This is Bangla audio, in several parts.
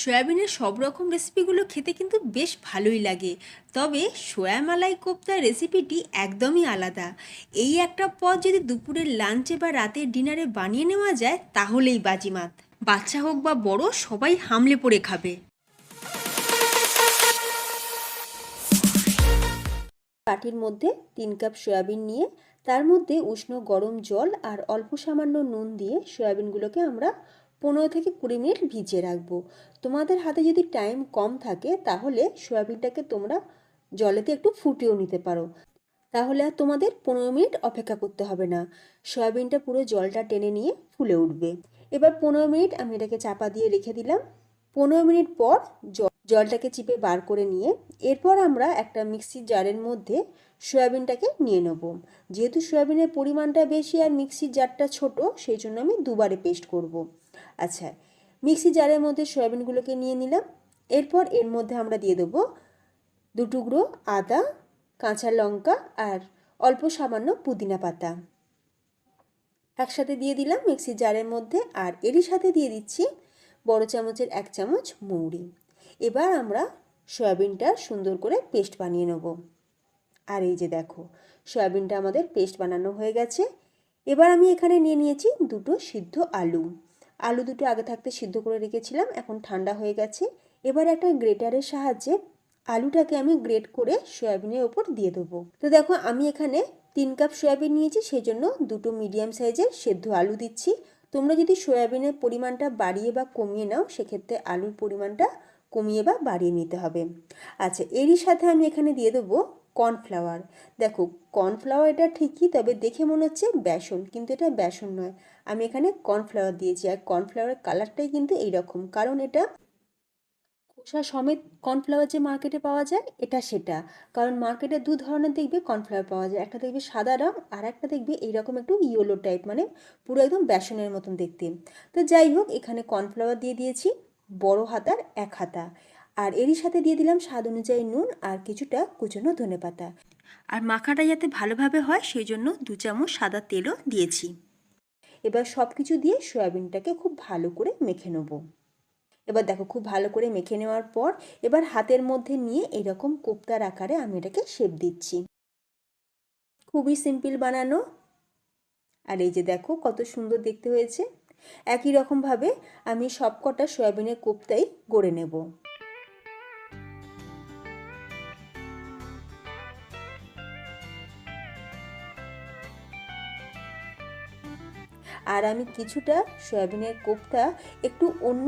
সয়াবিনের সব রকম রেসিপিগুলো খেতে কিন্তু বেশ ভালোই লাগে। তবে সয়া মালাই কোপ্তার রেসিপিটি একদমই আলাদা। এই একটা পদ যদি দুপুরের লাঞ্চে বা রাতের ডিনারে বানিয়ে নেওয়া যায়, তাহলেই বাজিমাত। বাচ্চা হোক বা বড়, সবাই হামলে পড়ে খাবে। বাটির মধ্যে তিন কাপ সয়াবিন নিয়ে, তার মধ্যে উষ্ণ গরম জল আর অল্প সামান্য নুন দিয়ে সয়াবিনগুলোকে আমরা পনেরো থেকে কুড়ি মিনিট ভিজিয়ে রাখব। তোমাদের হাতে যদি টাইম কম থাকে, তাহলে সয়াবিনটাকে তোমরা জলেতে একটু ফুটিয়েও নিতে পারো। তাহলে আর তোমাদের পনেরো মিনিট অপেক্ষা করতে হবে না। সয়াবিনটা পুরো জলটা টেনে নিয়ে ফুলে উঠবে। এবার পনেরো মিনিট আমি এটাকে চাপা দিয়ে রেখে দিলাম। পনেরো মিনিট পর জলটাকে চিপে বার করে নিয়ে এরপর আমরা একটা মিক্সির জারের মধ্যে সয়াবিনটাকে নিয়ে নেব। যেহেতু সয়াবিনের পরিমাণটা বেশি আর মিক্সির জারটা ছোট, সেই জন্য আমি দুবারে পেস্ট করব। আচ্ছা মিক্সি জারের মধ্যে সয়াবিনগুলোকে নিয়ে নিলাম। এরপর এর মধ্যে আমরা দিয়ে দেবো দু টুকরো আদা, কাঁচা লঙ্কা আর অল্প সামান্য পুদিনা পাতা। একসাথে দিয়ে দিলাম মিক্সি জারের মধ্যে আর এরই সাথে দিয়ে দিচ্ছি বড় চামচের এক চামচ মৌরি। এবার আমরা সয়াবিনটা সুন্দর করে পেস্ট বানিয়ে নেব। আর এই যে দেখো, সয়াবিনটা আমাদের পেস্ট বানানো হয়ে গেছে। এবার আমি এখানে নিয়ে নিয়েছি দুটো সিদ্ধ আলু। আলু দুটো আগে থাকতে সিদ্ধ করে রেখেছিলাম, এখন ঠান্ডা হয়ে গেছে। এবার একটা গ্রেটারের সাহায্যে আলুটাকে আমি গ্রেট করে সয়াবিনের ওপর দিয়ে দেবো। তো দেখো, আমি এখানে তিন কাপ সয়াবিন নিয়েছি সেই জন্য দুটো মিডিয়াম সাইজের সেদ্ধ আলু দিচ্ছি। তোমরা যদি সয়াবিনের পরিমাণটা বাড়িয়ে বা কমিয়ে নাও, সেক্ষেত্রে আলুর পরিমাণটা কমিয়ে বা বাড়িয়ে নিতে হবে। আচ্ছা এরই সাথে আমি এখানে দিয়ে দেবো কর্নফ্লাওয়ার। দেখো, কর্নফ্লাওয়ার এটা ঠিকই, তবে দেখে মনে হচ্ছে বেসন, কিন্তু এটা বেসন নয়। আমি এখানে কর্নফ্লাওয়ার দিয়েছি, আর কর্নফ্লাওয়ারের কালারটাই কিন্তু এইরকম, কারণ এটা খোসা সমেত কর্নফ্লাওয়ার যে মার্কেটে পাওয়া যায়, এটা সেটা। কারণ মার্কেটে দু ধরনের দেখবে কর্নফ্লাওয়ার পাওয়া যায়, একটা দেখবে সাদা রং, আর একটা দেখবে এইরকম একটু ইয়েলো টাইপ মানে পুরো একদম বেসনের মতন দেখতে। তো যাই হোক, এখানে কর্নফ্লাওয়ার দিয়ে দিয়েছি, বড় হাতার এক হাতা। আর এরই সাথে দিয়ে দিলাম স্বাদ অনুযায়ী নুন আর কিছুটা কুচনো ধনে পাতা। আর মাখাটা যাতে ভালোভাবে হয়, সেই জন্য দু চামচ সাদা তেলও দিয়েছি। এবার সব কিছু দিয়ে সয়াবিনটাকে খুব ভালো করে মেখে নেব। এবার দেখো, খুব ভালো করে মেখে নেওয়ার পর এবার হাতের মধ্যে নিয়ে এরকম কোপ্তার আকারে আমি এটাকে শেপ দিচ্ছি। খুবই সিম্পল বানানো। আর এই যে দেখো, কত সুন্দর দেখতে হয়েছে। একই রকমভাবে আমি সবকটা সয়াবিনের কোপ্তাই গড়ে নেব। আর আমি কিছুটা সয়াবিনের কোপটা একটু অন্য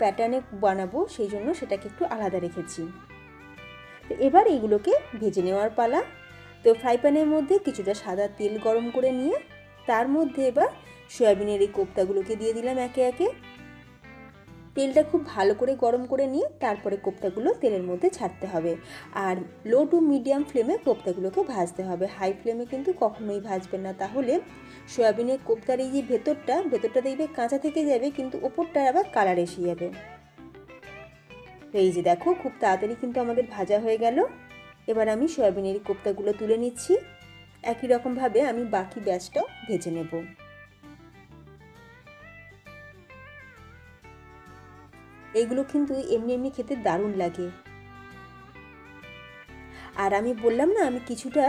প্যাটার্নে বানাবো, সেই জন্য সেটাকে একটু আলাদা রেখেছি। তো এবার এইগুলোকে ভেজে নেওয়ার পালা। তো ফ্রাই প্যানের মধ্যে কিছুটা সাদা তেল গরম করে নিয়ে, তার মধ্যে এবার সয়াবিনের এই কোপ্তাগুলোকে দিয়ে দিলাম একে একে। তেলটা খুব ভালো করে গরম করে নিয়ে তারপরে কোপ্তাগুলো তেলের মধ্যে ছাড়তে হবে। আর লো টু মিডিয়াম ফ্লেমে কোপ্তাগুলোকে ভাজতে হবে। হাই ফ্লেমে কিন্তু কখনোই ভাজবেন না। তাহলে সয়াবিনের কোপ্তার এই যে ভেতরটা ভেতরটা দেখবে কাঁচা থেকে যাবে, কিন্তু ওপরটার আবার কালার এসে যাবে। তো এই যে দেখো, খুব তাড়াতাড়ি কিন্তু আমাদের ভাজা হয়ে গেল। এবার আমি সয়াবিনের কোপ্তাগুলো তুলে নিচ্ছি। একই রকমভাবে আমি বাকি ব্যাচটাও ভেজে নেব। এগুলো কিন্তু এমনি এমনি খেতে দারুণ লাগে। আর আমি বললাম না, আমি কিছুটা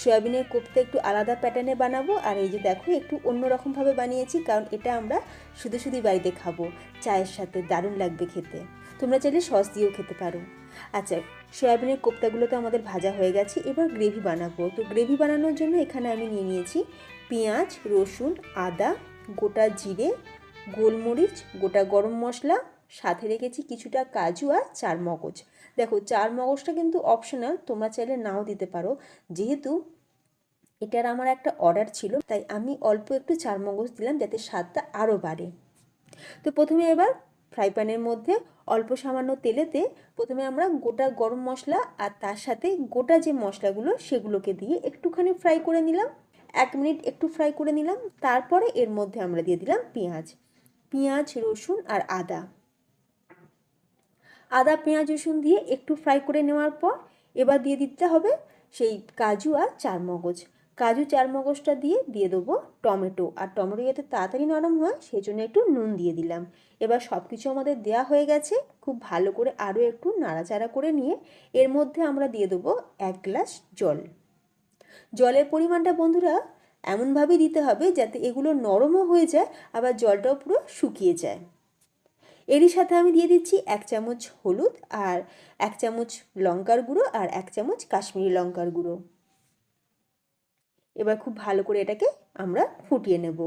সয়াবিনের কোপ্তা একটু আলাদা প্যাটার্নে বানাবো, আর এই যে দেখো একটু অন্যরকমভাবে বানিয়েছি, কারণ এটা আমরা শুধু শুধু বাড়িতে খাব। চায়ের সাথে দারুণ লাগবে খেতে। তোমরা চাইলে সস দিয়েও খেতে পারো। আচ্ছা সয়াবিনের কোপ্তাগুলো তো আমাদের ভাজা হয়ে গেছে, এবার গ্রেভি বানাবো। তো গ্রেভি বানানোর জন্য এখানে আমি নিয়ে নিয়েছি পেঁয়াজ, রসুন, আদা, গোটা জিরে, গোলমরিচ, গোটা গরম মশলা সাথে রেখেছি কিছুটা কাজু আর চার মগজ। দেখো, চার মগজটা কিন্তু অপশনাল তোমরা চাইলে নাও দিতে পারো। যেহেতু এটার আমার একটা অর্ডার ছিল, তাই আমি অল্প একটু চার মগজ দিলাম যাতে স্বাদটা আরও বাড়ে। তো প্রথমে এবার ফ্রাই প্যানের মধ্যে অল্প সামান্য তেলেতে প্রথমে আমরা গোটা গরম মশলা আর তার সাথে গোটা যে মশলাগুলো সেগুলোকে দিয়ে একটুখানি ফ্রাই করে নিলাম। এক মিনিট একটু ফ্রাই করে নিলাম। তারপরে এর মধ্যে আমরা দিয়ে দিলাম পেঁয়াজ। পেঁয়াজ, রসুন আর আদা। আদা, পেঁয়াজ, রসুন দিয়ে একটু ফ্রাই করে নেওয়ার পর এবার দিয়ে দিতে হবে সেই কাজু আর চার মগজ কাজু, চারমগজটা দিয়ে দিয়ে দেবো টমেটো। আর টমেটো যাতে তাড়াতাড়ি নরম হয় সেই জন্য একটু নুন দিয়ে দিলাম। এবার সব কিছু আমাদের দেওয়া হয়ে গেছে। খুব ভালো করে আরও একটু নাড়াচাড়া করে নিয়ে এর মধ্যে আমরা দিয়ে দেবো এক গ্লাস জল। জলের পরিমাণটা বন্ধুরা এমনভাবেই দিতে হবে যাতে এগুলো নরমও হয়ে যায়, আবার জলটাও পুরো শুকিয়ে যায়। এরই সাথে আমি দিয়ে দিচ্ছি এক চামচ হলুদ আর এক চামচ লঙ্কার গুঁড়ো আর এক চামচ কাশ্মীরি লঙ্কার গুঁড়ো। এবার খুব ভালো করে এটাকে আমরা ফুটিয়ে নেব।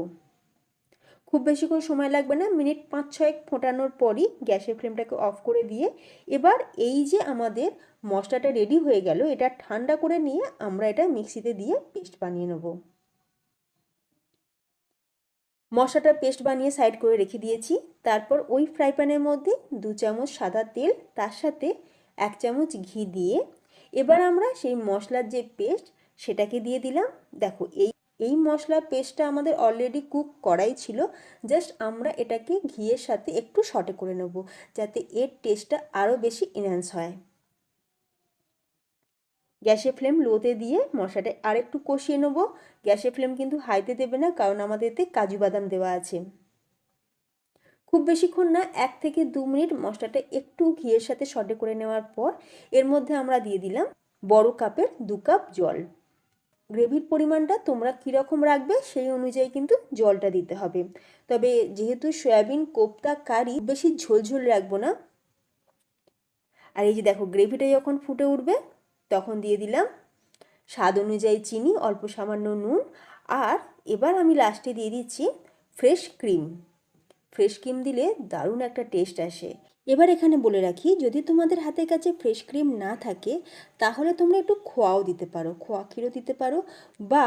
খুব বেশিক্ষণ সময় লাগবে না, মিনিট পাঁচ ছয়েক ফোটানোর পরই গ্যাসের ফ্লেমটাকে অফ করে দিয়ে এবার এই যে আমাদের মশলাটা রেডি হয়ে গেল, এটা ঠান্ডা করে নিয়ে আমরা এটা মিক্সিতে দিয়ে পেস্ট বানিয়ে নেব। মশলাটা পেস্ট বানিয়ে সাইড করে রেখে দিয়েছি। তারপর ওই ফ্রাই প্যানের মধ্যে দু চামচ সাদা তেল, তার সাথে এক চামচ ঘি দিয়ে এবার আমরা সেই মশলার যে পেস্ট সেটাকে দিয়ে দিলাম। দেখো, এই এই মশলার পেস্টটা আমাদের অলরেডি কুক করাই ছিল। জাস্ট আমরা এটাকে ঘিয়ের সাথে একটু শর্টে করে নেব, যাতে এর টেস্টটা আরও বেশি এনহ্যান্স হয়। গ্যাসের ফ্লেম লোতে দিয়ে মশলাটা আর একটু কষিয়ে নেব। গ্যাসে ফ্লেম কিন্তু হাইতে দেবে না, কারণ আমাদের এতে কাজু বাদাম দেওয়া আছে। খুব বেশিক্ষণ না, এক থেকে দু মিনিট মশলাটা একটু ঘিয়ের সাথে শর্টে করে নেওয়ার পর এর মধ্যে আমরা দিয়ে দিলাম বড় কাপের দু কাপ জল। গ্রেভির পরিমাণটা তোমরা কীরকম রাখবে সেই অনুযায়ী কিন্তু জলটা দিতে হবে। তবে যেহেতু সয়াবিন, কোপ্তা, কারি বেশি ঝোলঝোল রাখব না। আর এই যে দেখো, গ্রেভিটা যখন ফুটে উঠবে তখন দিয়ে দিলাম। স্বাদ অনুযায়ী চিনি, অল্প সামান্য নুন আর এবার আমি লাস্টে দিয়ে দিচ্ছি ফ্রেশ ক্রিম ফ্রেশ ক্রিম দিলে দারুণ একটা টেস্ট আসে। এবার এখানে বলে রাখি, যদি তোমাদের হাতের কাছে ফ্রেশ ক্রিম না থাকে, তাহলে তোমরা একটু খোয়াও দিতে পারো, খোয়া ক্ষীরও দিতে পারো বা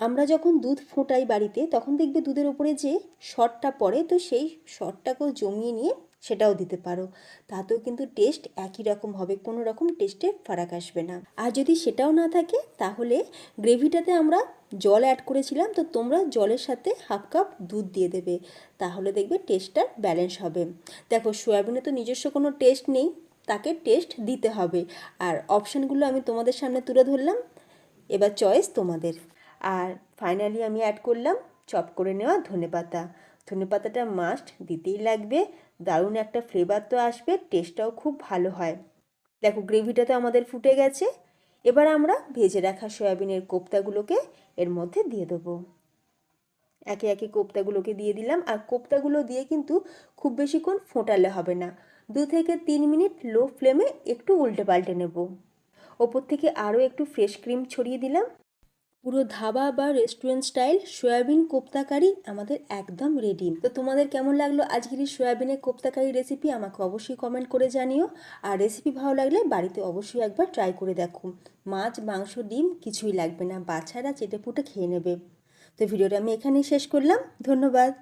আমরা যখন দুধ ফোটাই বাড়িতে, তখন দেখবে দুধের ওপরে যে শটটা পড়ে, তো সেই শটটাকেও জমিয়ে নিয়ে সেটাও দিতে পারো। তাতেও কিন্তু টেস্ট একই রকম হবে, কোনো রকম টেস্টে ফারাক আসবে না। আর যদি সেটাও না থাকে, তাহলে গ্রেভিটাতে আমরা জল অ্যাড করেছিলাম, তো তোমরা জলের সাথে হাফ কাপ দুধ দিয়ে দেবে। তাহলে দেখবে টেস্টটা ব্যালেন্স হবে। দেখো, সয়াবিনে তো নিজস্ব কোনো টেস্ট নেই, তাকে টেস্ট দিতে হবে। আর অপশানগুলো আমি তোমাদের সামনে তুলে ধরলাম। এবার চয়েস তোমাদের। আর ফাইনালি আমি অ্যাড করলাম চপ করে নেওয়া ধনেপাতা। ধনেপাতাটা মাস্ট দিতেই লাগবে। দারুণ একটা ফ্লেভার তো আসবে টেস্টটাও খুব ভালো হয়। দেখো গ্রেভিটা তো আমাদের ফুটে গেছে। এবার আমরা ভেজে রাখা সয়াবিনের কোপ্তাগুলোকে এর মধ্যে দিয়ে দেবো। একে একে কোপ্তাগুলোকে দিয়ে দিলাম। আর কোপ্তাগুলো দিয়ে কিন্তু খুব বেশিক্ষণ ফোটালে হবে না। দু থেকে তিন মিনিট লো ফ্লেমে একটু উল্টে পাল্টে নেব। ওপর থেকে আরও একটু ফ্রেশ ক্রিম ছড়িয়ে দিলাম। পুরো ধাবা বা restaurant style soyabean kofta curry আমাদের একদম রেডি তো তোমাদের কেমন লাগল আজকের এই সয়াবিনের কোপ্তা কারি রেসিপি আমাকে অবশ্যই কমেন্ট করে জানিও। আর রেসিপি ভালো লাগলে বাড়িতে অবশ্যই একবার ট্রাই করে দেখো। মাছ, মাংস, ডিম কিছুই লাগবে না, বাচ্চারা চেটে পুটে খেয়ে নেবে। তো ভিডিওটা আমি এখানেই শেষ করলাম। ধন্যবাদ।